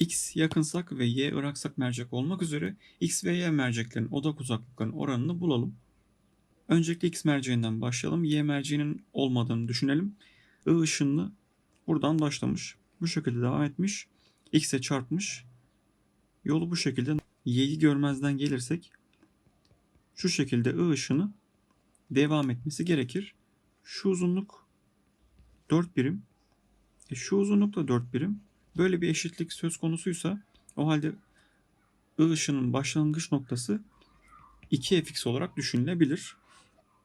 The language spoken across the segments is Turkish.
X yakınsak ve Y ıraksak mercek olmak üzere X ve Y merceklerin odak uzaklıklarının oranını bulalım. Öncelikle X merceğinden başlayalım. Y merceğinin olmadığını düşünelim. I ışınlı buradan başlamış. Bu şekilde devam etmiş. X'e çarpmış. Yolu bu şekilde. Y'yi görmezden gelirsek şu şekilde I ışını devam etmesi gerekir. Şu uzunluk 4 birim. E şu uzunluk da 4 birim. Böyle bir eşitlik söz konusuysa o halde I ışının başlangıç noktası 2fx olarak düşünülebilir.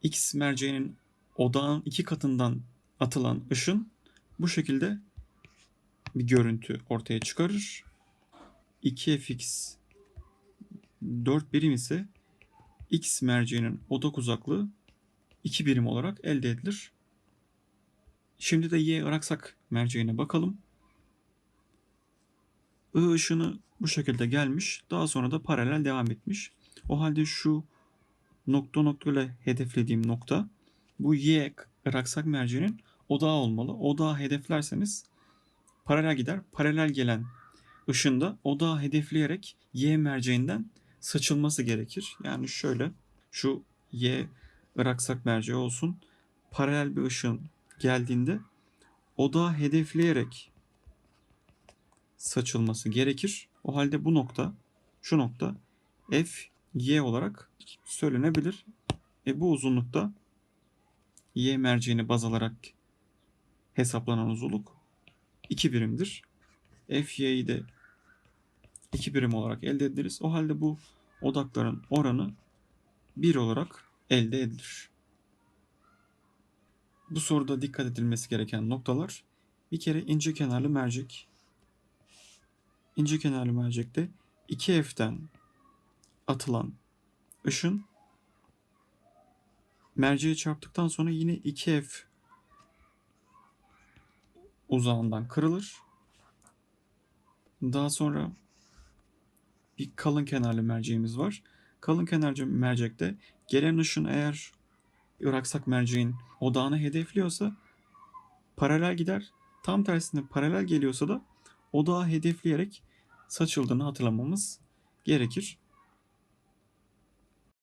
X merceğinin odağın iki katından atılan ışın bu şekilde bir görüntü ortaya çıkarır. 2fx 4 birim ise x merceğinin odak uzaklığı 2 birim olarak elde edilir. Şimdi de y araksak merceğine bakalım. I ışını bu şekilde gelmiş. Daha sonra da paralel devam etmiş. O halde şu nokta nokta ile hedeflediğim nokta bu y araksak merceğinin odağı olmalı. Odağı hedeflerseniz paralel gider. Paralel gelen ışın da odağı hedefleyerek y merceğinden saçılması gerekir. Yani şöyle şu y ıraksak merceği olsun. Paralel bir ışın geldiğinde odağı hedefleyerek saçılması gerekir. O halde bu nokta, şu nokta f y olarak söylenebilir. E bu uzunlukta y merceğini baz alarak hesaplanan uzunluk 2 birimdir. f y'yi de 2 birim olarak elde ederiz. O halde bu odakların oranı 1 olarak elde edilir. Bu soruda dikkat edilmesi gereken noktalar bir kere ince kenarlı mercek. İnce kenarlı mercekte 2F'den atılan ışın merceğe çarptıktan sonra yine 2F uzağından kırılır. Daha sonra bir kalın kenarlı merceğimiz var. Kalın kenarlı mercekte gelen ışın eğer Iraksak merceğin odağını hedefliyorsa paralel gider. Tam tersine paralel geliyorsa da odağı hedefleyerek saçıldığını hatırlamamız gerekir.